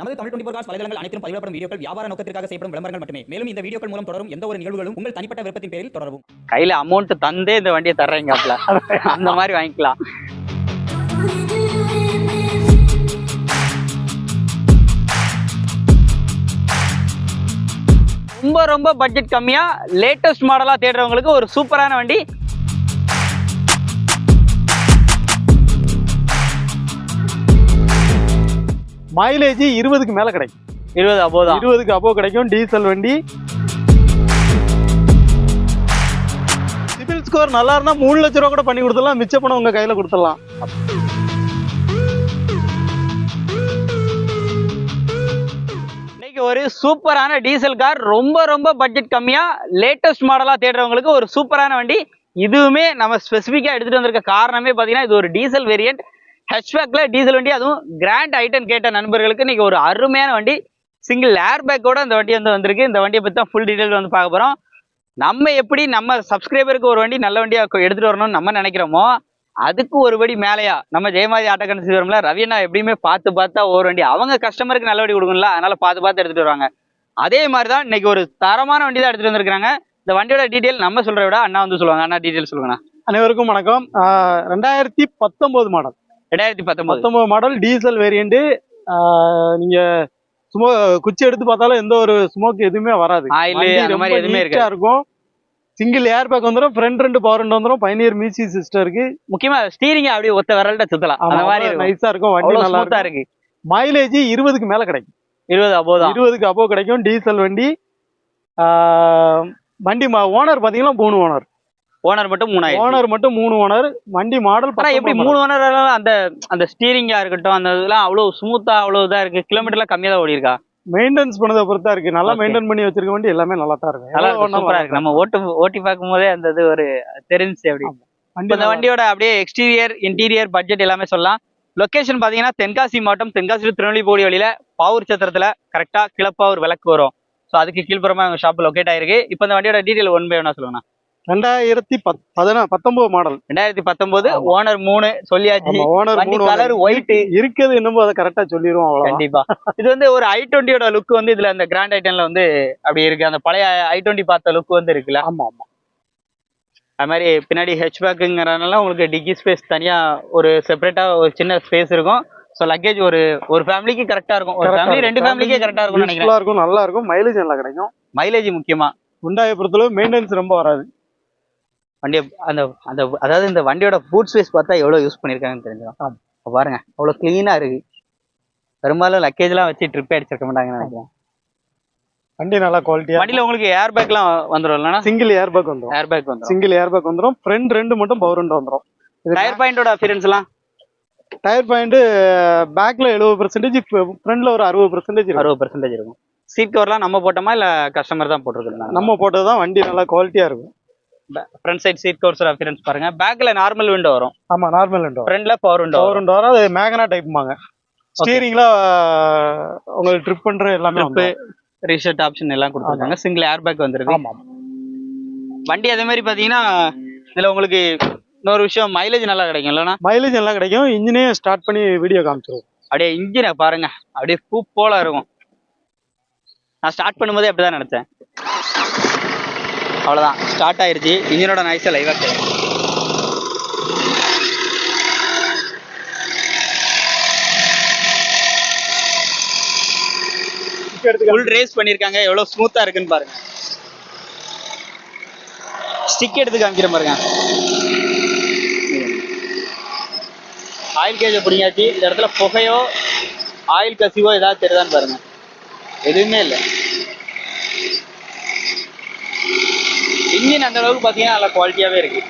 நமது Tamil twenty four cos வலைதளங்கள் அனைத்தும் பதிவிடப்படும் வீடியோக்கள் வியாபார நோக்கத்திற்காக செய்யப்படும் விளம்பரங்கள் மட்டுமே. மேலும் இந்த வீடியோக்கள் மூலம் தொடரும் எந்த ஒரு நிகழ்வுகளும் உங்கள் தனிப்பட்ட விருப்பத்தின் பேரில் தொடரவும். கையில அமௌண்ட் தந்தே இந்த வண்டியை தர்றீங்கப்பல. அந்த மாதிரி வாங்கிக்கலாம். ரொம்ப ரொம்ப பட்ஜெட் கம்மியா லேட்டஸ்ட் மாடலா தேடுறவங்களுக்கு ஒரு சூப்பரான வண்டி மைலேஜ் இருபதுக்கு மேல கிடைக்கும். இருபது அபோதான் இருபதுக்கு அப்போ கிடைக்கும் டீசல் வண்டி. சிபில் ஸ்கோர் நல்லா இருந்தா மூணு லட்ச ரூபா கூட பண்ணி கொடுத்துடலாம். மிச்ச பணம் உங்க கையில கொடுத்துடலாம். ஒரு சூப்பரான டீசல் கார் ரொம்ப ரொம்ப பட்ஜெட் கம்மியா லேட்டஸ்ட் மாடலா தேடுறவங்களுக்கு ஒரு சூப்பரான வண்டி. இதுவுமே நம்ம ஸ்பெசிஃபிக்கா எடுத்துட்டு வந்திருக்க காரணமே பாத்தீங்கன்னா இது ஒரு டீசல் வேரியன்ட் ஹெச்பேக்ல டீசல் வண்டி அதுவும் கிராண்ட் ஐட்டன் கேட்ட நண்பர்களுக்கு இன்னைக்கு ஒரு அருமையான வண்டி. சிங்கிள் ஏர் பேக்கோட இந்த வண்டி வந்து வந்திருக்கு. இந்த வண்டியை பற்றி தான் ஃபுல் டீட்டெயில் வந்து பார்க்க போகிறோம் நம்ம எப்படி நம்ம சப்ஸ்கிரைபருக்கு ஒரு வண்டி நல்ல வண்டியா எடுத்துகிட்டு வரணும்னு நம்ம நினைக்கிறோமோ அதுக்கு ஒருபடி மேலேயா நம்ம ஜெயமாதி ஆட்டோ கன்சி வரும்ல ரவியண்ணா எப்படியுமே பார்த்து பார்த்தா ஒரு வண்டி. அவங்க கஸ்டமருக்கு நல்ல வண்டி கொடுக்கணும்ல அதனால பார்த்து பார்த்து எடுத்துகிட்டு வருவாங்க. அதே மாதிரி தான் இன்னைக்கு ஒரு தரமான வண்டி தான் எடுத்துட்டு வந்திருக்காங்க இந்த வண்டியோட டீட்டெயில் நம்ம சொல்றத விட அண்ணா வந்து சொல்லுவாங்க. அண்ணா டீட்டெயில் சொல்லுங்கண்ணா. அனைவருக்கும் வணக்கம். ரெண்டாயிரத்தி பத்தொன்பது மாடல் ரெண்டாயிரத்தி பத்தொன்பது பத்தொன்பது மாடல் டீசல் வேரியண்ட் நீங்க சும்மா குச்சி எடுத்து பார்த்தாலும் எந்த ஒரு ஸ்மோக் எதுவுமே வராது. மாதிரி எதுவுமே இருக்கும். சிங்கிள் ஏர் பேக் வந்துடும் ஃப்ரண்ட் ரெண்டு பவர் ரெண்டு வந்துடும் பைனியர் மியூசிக் சிஸ்டம் இருக்கு. முக்கியமா ஸ்டீரிங் அப்படியே ஒத்த விரல்ட்ட சுத்தலாம். அந்த மாதிரி. நைஸா இருக்கும். வண்டி நல்லா இருக்கு. மைலேஜ் இருபதுக்கு மேல கிடைக்கும். இருபது அபோதான் இருபதுக்கு அப்போ கிடைக்கும் டீசல் வண்டி. வண்டி ஓனர் பாத்தீங்கன்னா மூணு ஓனர் ஓனர் மட்டும் மூணாயிரம் ஓனர் மட்டும் மூணு ஓனர் வண்டி மாடல் ஆனா எப்படி மூணு ஓனர் அந்த அந்த ஸ்டீரிங்கா இருக்கட்டும் அந்த இதெல்லாம் அவ்வளவு ஸ்மூத்தா அவ்வளவு இதா இருக்கு. கிலோமீட்டர்லாம் கம்மியா தான் ஓடி இருக்கா மெயின்டெனன்ஸ் பண்ணதை பொறுத்தா இருக்கு. நல்லா. மெயின்டைன் பண்ணி வச்சிருக்க வண்டி எல்லாமே நல்லா தான் இருக்கு. நல்லா சூப்பரா இருக்கு. நம்ம ஓட்டு ஓட்டி பார்க்கும் போதே அந்த இது ஒரு தெரிஞ்சு அப்படி. நல்லா வண்டியோட அப்படியே எக்ஸ்டீரியர் இன்டீரியர் பட்ஜெட் எல்லாமே சொல்லலாம். லொகேஷன் பாத்தீங்கன்னா தென்காசி மாவட்டம் தென்காசி திருநெல்வேலி வழியில பாவூர் சத்திரத்துல கரெக்டா கிளப்பாவூர் விளக்கு வரும். ஸோ அதுக்கு கீழ்ப்புறமா எங்க ஷாப் லொக்கேட் ஆயிருக்கு. இப்போ இந்த வண்டியோட டீடைல் ஒன் பை ஒன்னா சொல்லுங்க ரெண்டாயிரத்தி பத் பதினா பத்தொன்பது மாடல் ரெண்டாயிரத்தி பத்தொன்பது ஓனர் மூணு சொல்லியாச்சு. ஓனர் மூணு கலர் ஒயிட் இருக்குது என்னமோ அதை கரெக்டா சொல்லிடுவோம் அவ்வளவு கண்டிப்பா. இது வந்து ஒரு ஐ டுவெண்ட்டியோட லுக் வந்து இதுல அந்த கிராண்ட் ஐட்டன்ல வந்து அப்படி இருக்கு. அந்த பழைய ஐ டுவெண்ட்டி பார்த்த லுக் வந்து இருக்குல்ல? ஆமா ஆமா. அது மாதிரி பின்னாடி ஹெச்பேக்குங்கிறனால உங்களுக்கு டிக்கி ஸ்பேஸ் தனியா ஒரு செப்பரேட்டா ஒரு சின்ன ஸ்பேஸ் இருக்கும். ஸோ லக்கேஜ் ஒரு ஒரு ஃபேமிலிக்கு கரெக்டா இருக்கும். ஒரு ஃபேமிலி இருக்கும். ரெண்டு ஃபேமிலிக்கே கரெக்டா இருக்கும்னு நினைக்கிறேன். இருக்கும் நல்லா இருக்கும். மைலேஜ் நல்லா கிடைக்கும். மைலேஜ் முக்கியமா. உண்டாய பொறுத்தளவு மெயின்டெனன்ஸ் ரொம்ப வராது. வண்டி அந்த அந்த அதாவது இந்த வண்டியோட பூட் ஸ்பேஸ் பார்த்தா எவ்வளவு யூஸ் தெரிஞ்சிடும். ஆமா. இப்ப பாருங்க அவ்வளவு கிளீனா இருக்கு. பெரும்பாலும் லக்கேஜ்லாம் வச்சு ட்ரிப் அடிச்சிருக்க மாட்டாங்கன்னு நினைக்கிறேன். வண்டி நல்லா குவாலிட்டியா வண்டியில உங்களுக்கு ஏர் பேக்லாம் வந்துடும் இல்லைன்னா சிங்கிள் ஏர் பேக் வந்துரும். ஏர் பேக் வந்துடும் சிங்கிள் ஏர் பேக் வந்துரும். ஃப்ரண்ட் ரெண்டு மட்டும் பவர் ரெண்டு வந்துரும். இது டயர் பாயிண்டோட அப்பியரன்ஸ் எல்லாம்? டயர் பாயிண்ட் பேக்ல எழுபது பர்சன்டேஜ் ஃப்ரண்ட்ல ஒரு அறுபது பர்சன்டேஜ் அறுபது பர்சன்டேஜ் இருக்கும். சீட் கவர்லாம் நம்ம போட்டோமா இல்ல கஸ்டமர் தான் போட்டிருக்காங்க நம்ம போட்டதுதான் வண்டி நல்லா குவாலிட்டியா இருக்கும். Front side seat covers appearance பாருங்க. பேக்ல நார்மல் விண்டோ வரும். ஆமா நார்மல் விண்டோ ஃப்ரண்ட்ல பவர் விண்டோ பவர் விண்டோ வரும். அது மேகனா டைப்மாங்க ஸ்டீரிங்ல உங்களுக்கு ட்ரிப் பண்ற எல்லாமே. வந்துரும். ரீசெட் ஆப்ஷன் எல்லாம் கொடுத்துருக்காங்க. சிங்கிள் ஏர் பேக் வந்துருக்கு. ஆமா ஆமா. வண்டி அதே மாதிரி பாத்தீங்கன்னா இதுல உங்களுக்கு இன்னொரு விஷயம் மைலேஜ் நல்லா கிடைக்கும். இல்லைன்னா? மைலேஜ் நல்லா கிடைக்கும். இன்ஜினே ஸ்டார்ட் பண்ணி வீடியோ காமிச்சிருவோம். அப்படியே இன்ஜினை பாருங்க. அப்படியே பூ போல இருக்கும். நான் ஸ்டார்ட் பண்ணும்போதே அப்படிதான் நினைச்சேன். அவ்வளோதான் ஸ்டார்ட் ஆயிருச்சு. இன்ஜினோட நைஸா லைவாக தெரியும் ஃபுல் ரேஸ் பண்ணியிருக்காங்க எவ்வளவு ஸ்மூத்தாக இருக்குன்னு பாருங்க. ஸ்டிக் எடுத்து காமிக்கிறேன் பாருங்க. ஆயில் கேஜ பிடிங்காச்சு இந்த இடத்துல புகையோ ஆயில் கசிவோ ஏதாவது தெரியுதான்னு பாருங்க. எதுவுமே இல்லை. இன்ஜின் அந்த அளவுக்கு பார்த்தீங்கன்னா நல்லா குவாலிட்டியாவே இருக்கு.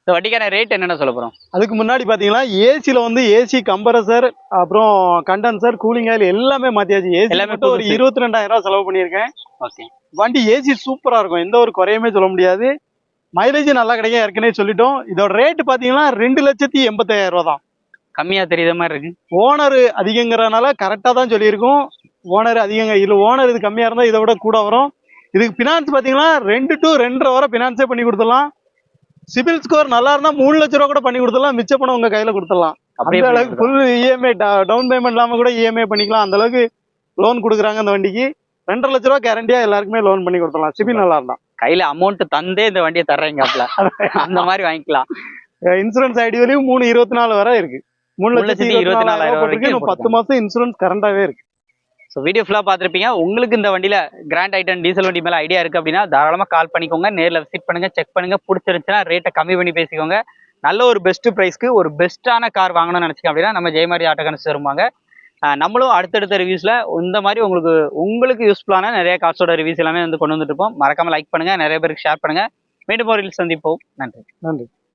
இந்த வண்டிக்கான ரேட் என்னென்ன சொல்ல போறோம்? அதுக்கு முன்னாடி பாத்தீங்கன்னா ஏசில வந்து ஏசி கம்ப்ரசர் அப்புறம் கண்டென்சர் கூலிங் ஆயில் எல்லாமே மாத்தியாச்சு. ஏசி எல்லாமே மட்டும் ஒரு. இருபத்தி ரெண்டாயிரம் ரூபாய் செலவு பண்ணியிருக்கேன். ஓகே. வண்டி ஏசி சூப்பரா இருக்கும் எந்த ஒரு குறையுமே சொல்ல முடியாது. மைலேஜ் நல்லா கிடைக்கும் ஏற்கனவே சொல்லிட்டோம். இதோட ரேட் பாத்தீங்கன்னா ரெண்டு லட்சத்தி எண்பத்தாயிரம் ரூபா தான். கம்மியா தெரியுத மாதிரி இருக்கு. ஓனர் அதிகங்கிறனால கரெக்டாக தான் சொல்லியிருக்கோம். ஓனர் அதிகங்க இல்லை ஓனர் இது கம்மியாக இருந்தால் இதை விட கூட வரும். இதுக்கு ஃபினான்ஸ் பார்த்தீங்கன்னா ரெண்டு டு ரெண்டரை வரை ஃபினான்ஸே பண்ணி கொடுத்துடலாம். சிபில் ஸ்கோர் நல்லா இருந்தால் மூணு லட்ச ரூபா கூட பண்ணி கொடுத்துடலாம். மிச்ச பணம் உங்கள் கையில் கொடுத்துடலாம். அந்த அளவுக்கு ஃபுல் இஎம்ஐ டவுன் பேமெண்ட் இல்லாமல் கூட இஎம்ஐ பண்ணிக்கலாம். அந்த அளவுக்கு லோன் கொடுக்குறாங்க அந்த வண்டிக்கு. ரெண்டரை லட்ச ரூபா கேரண்டியா எல்லாருக்குமே லோன் பண்ணி கொடுத்துடலாம். சிபில் நல்லா இருந்தா. கையில அமௌண்ட் தந்தே இந்த வண்டியை தர்றீங்கப்ல அந்த மாதிரி வாங்கிக்கலாம். இன்சூரன்ஸ் ஐடி வரையும் மூணு இருபத்தி நாலு வரை இருக்கு. மூணு லட்சத்தி இருபத்தி நாலாயிரம் பத்து மாசம் இன்சூரன்ஸ் கரண்டாவே இருக்கு. ஸோ வீடியோ ஃபுல்லாக பார்த்துருப்பீங்க. உங்களுக்கு இந்த வண்டியில் கிராண்ட் ஐட்டன் டீசல் வண்டி மேலே ஐடியா இருக்கு அப்படின்னா தாராளமாக கால் பண்ணிக்கோங்க. நேரில் விசிட் பண்ணுங்கள் செக் பண்ணுங்கள் பிடிச்சிருந்துச்சுன்னா ரேட்டை கம்மி பண்ணி பேசிக்கோங்க. நல்ல ஒரு பெஸ்ட்டு ப்ரைஸ்க்கு ஒரு பெஸ்ட்டான கார் வாங்கணும்னு நினச்சிங்க அப்படின்னா நம்ம ஜெயமாரி ஆட்டோ கணிச்சு வருவாங்க நம்மளும் அடுத்தடுத்த ரிவ்யூஸில் இந்த மாதிரி உங்களுக்கு உங்களுக்கு யூஸ்ஃபுல்லான நிறைய கார்ஸோட ரிவ்யூஸ் எல்லாமே வந்து கொண்டு வந்துட்டு இருப்போம். மறக்காமல் லைக் பண்ணுங்க நிறைய பேருக்கு ஷேர் பண்ணுங்கள் மீண்டும் ஒரு சந்திப்போம். நன்றி. நன்றி.